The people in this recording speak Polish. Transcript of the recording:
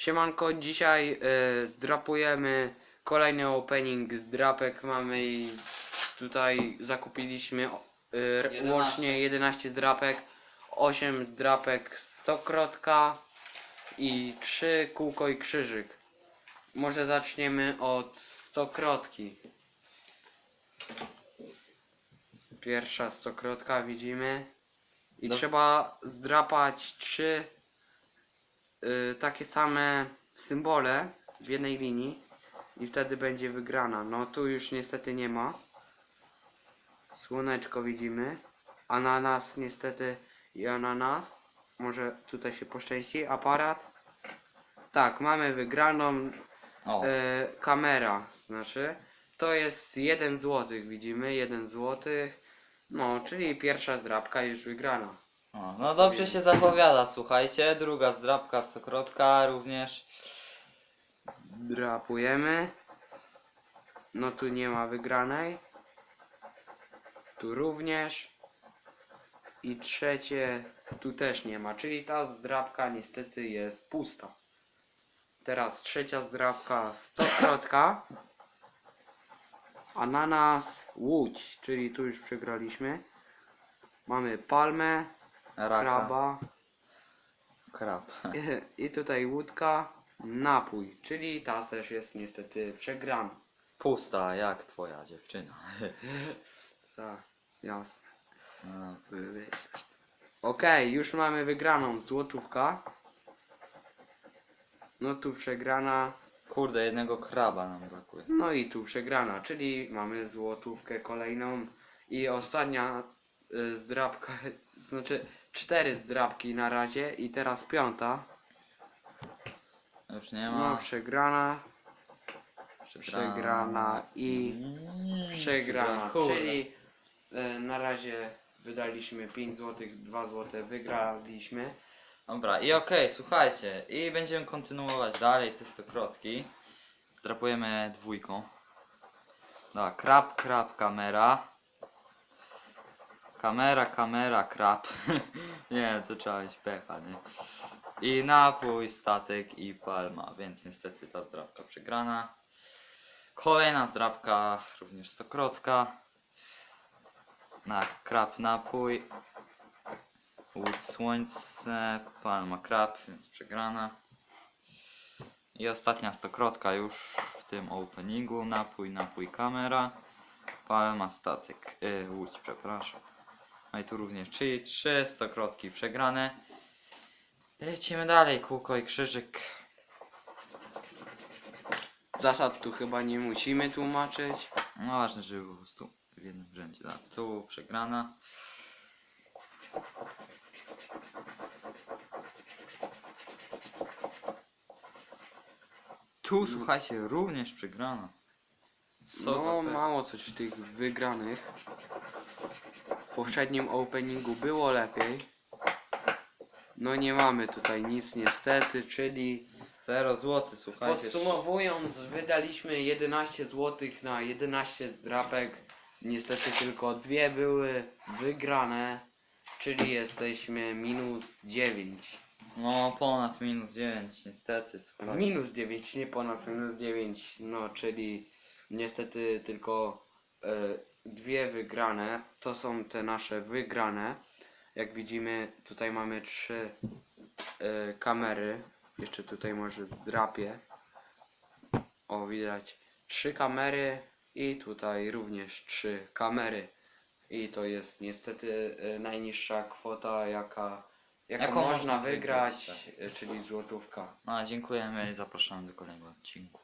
Siemanko, dzisiaj y, zdrapujemy kolejny opening z drapek. Mamy i tutaj zakupiliśmy y, 11. łącznie 11 drapek, 8 drapek stokrotka i 3 kółko i krzyżyk. Może zaczniemy od stokrotki. Pierwsza stokrotka widzimy. I No. trzeba zdrapać trzy y, takie same symbole w jednej linii i wtedy będzie wygrana. No tu już niestety nie ma. Słoneczko widzimy. Ananas niestety i ananas. Może tutaj się poszczęści. Aparat. Tak, mamy wygraną O, e, kamera, znaczy to jest 1 złotych, widzimy, 1 złotych. No, czyli pierwsza zdrabka już wygrana. O, no dobrze się zapowiada, słuchajcie. Druga zdrabka, stokrotka również. Drapujemy. No tu nie ma wygranej. Tu również. I trzecie tu też nie ma, czyli ta zdrabka niestety jest pusta. Teraz trzecia zdrabka stokrotka. Ananas, łódź, czyli tu już przegraliśmy. Mamy palmę, Raka. kraba Krab. i tutaj łódka, napój, czyli ta też jest niestety przegrana. Pusta, jak twoja dziewczyna. Tak, jasne. No, Okej, już mamy wygraną złotówka. No tu przegrana, Kurde, jednego kraba nam brakuje. no i tu przegrana, czyli mamy złotówkę kolejną i ostatnia y, zdrabka, znaczy cztery zdrabki na razie i teraz piąta. Już nie No ma. przegrana, przegrana i przegrana, Kurde. czyli y, na razie wydaliśmy 5 zł, 2 zł wygraliśmy. Dobra, i okej, słuchajcie. I będziemy kontynuować dalej te stokrotki. Zdrapujemy dwójką. Dobra, krab, krab, kamera. Kamera, kamera, krab. nie, to trzeba mieć pecha, nie? I napój, statek i palma, więc niestety ta zdrapka przegrana. Kolejna zdrapka, również stokrotka. Na krab, napój. Łódź słońce, palma krab, więc przegrana. I ostatnia stokrotka już w tym openingu. Napój, napój, kamera. Palma, statek, yy, łódź, przepraszam. No i tu również, czyli trzy stokrotki przegrane. Lecimy dalej, kółko i krzyżyk. Zasad tu chyba nie musimy tłumaczyć. No ważne, żeby po prostu w jednym rzędzie. Tak, tu przegrana. Tu słuchajcie, również przegrana. Co no, za pe- mało coś w tych wygranych. W poprzednim openingu było lepiej. No nie mamy tutaj nic niestety, czyli 0 zł, słuchajcie. podsumowując wydaliśmy 11 zł na 11 drapek. Niestety tylko dwie były wygrane, czyli jesteśmy minus 9. No ponad minus 9 niestety, słuchajcie. Minus 9, nie ponad minus 9, no czyli niestety tylko e, dwie wygrane. To są te nasze wygrane. Jak widzimy, tutaj mamy trzy e, kamery. Jeszcze tutaj może zdrapię. O, widać trzy kamery i tutaj również trzy kamery. I to jest niestety e, najniższa kwota, jaka, jaką, Jaką można można wygrać, wygrać, e, czyli złotówka. No, dziękujemy i zapraszamy do kolejnego odcinku.